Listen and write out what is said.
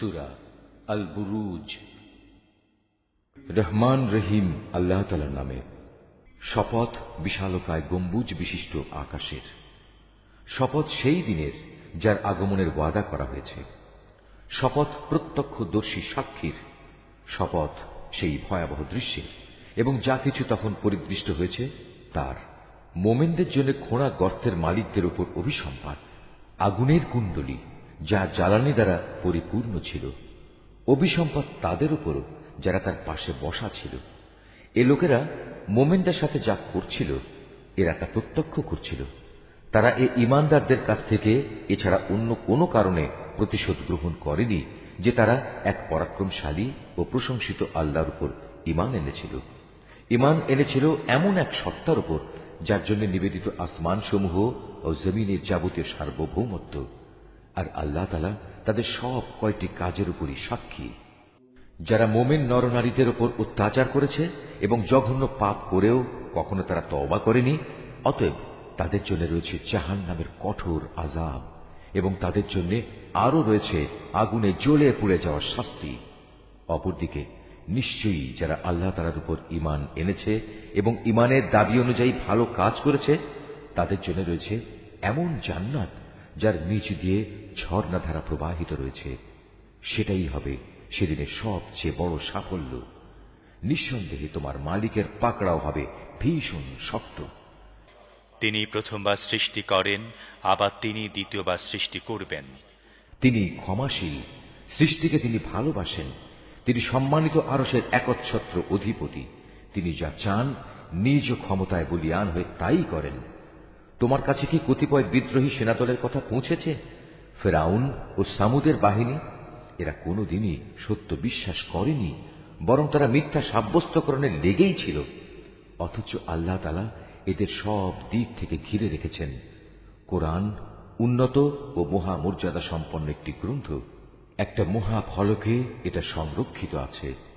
সুরা আল বুরুজ রহমান রহিম আল্লাহ তালার নামে শপথ বিশালকায় গম্বুজ বিশিষ্ট আকাশের। শপথ সেই দিনের যার আগমনের ওয়াদা করা হয়েছে। শপথ প্রত্যক্ষদর্শী সাক্ষীর। শপথ সেই ভয়াবহ দৃশ্যের এবং যা কিছু তখন পরিদৃষ্ট হয়েছে তার। মোমেনদের জন্য খোঁড়া গর্তের মালিকদের উপর অভিসম্পাদ আগুনের কুণ্ডলী। যা জ্বালানি দ্বারা পরিপূর্ণ ছিল। অভিসম্পদ তাদের উপরও, যারা তার পাশে বসা ছিল। এ লোকেরা মোমেনদের সাথে যা করছিল, এরা তা প্রত্যক্ষ করছিল। তারা এ ইমানদারদের কাছ থেকে এছাড়া অন্য কোনো কারণে প্রতিশোধ গ্রহণ করেনি যে তারা এক পরাক্রমশালী ও প্রশংসিত আল্লাহর উপর ইমান এনেছিল। ইমান এনেছিল এমন এক সত্তার উপর, যার জন্য নিবেদিত আসমানসমূহ ও জমিনের যাবতীয় সার্বভৌমত্ব। আর আল্লাহ তালা তাদের সব কয়টি কাজের উপরই সাক্ষী। যারা মোমেন নরনারীদের ওপর অত্যাচার করেছে এবং জঘন্য পাপ করেও কখনো তারা তওবা করেনি, অতএব তাদের জন্য রয়েছে জাহান নামের কঠোর আজাব এবং তাদের জন্য আরও রয়েছে আগুনে জ্বলে পুড়ে যাওয়ার শাস্তি। অপরদিকে, নিশ্চয়ই যারা আল্লাহ তালার উপর ইমান এনেছে এবং ইমানের দাবি অনুযায়ী ভালো কাজ করেছে, তাদের জন্য রয়েছে এমন জান্নাত যার নিচ দিয়ে ঝর্ণাধারা প্রবাহিত রয়েছে। সেটাই হবে সেদিনের সবচেয়ে বড় সাফল্য। নিঃসন্দেহে তোমার মালিকের পাকড়াও হবে ভীষণ শক্ত। তিনি প্রথমবার সৃষ্টি করেন আবার তিনি দ্বিতীয়বার সৃষ্টি করবেন। তিনি ক্ষমাশীল সৃষ্টিকে তিনি ভালোবাসেন। তিনি সম্মানিত আরসের একচ্ছত্র অধিপতি। তিনি যা চান নিজ ক্ষমতায় বলিয়ান হয়ে তাই করেন। তোমার কাছে কি কতিপয় বিদ্রোহী সেনাদলের কথা পৌঁছেছে? ফেরাউন ও সামুদের বাহিনী? এরা কোনোদিনই সত্য বিশ্বাস করেনি, বরং তারা মিথ্যা সাব্যস্তকরণে লেগেই ছিল। অথচ আল্লাহ তালা এদের সব দিক থেকে ঘিরে রেখেছেন। কোরআন উন্নত ও মহা মর্যাদা সম্পন্ন একটি গ্রন্থ। একটা মহা ফলকে এটা সংরক্ষিত আছে।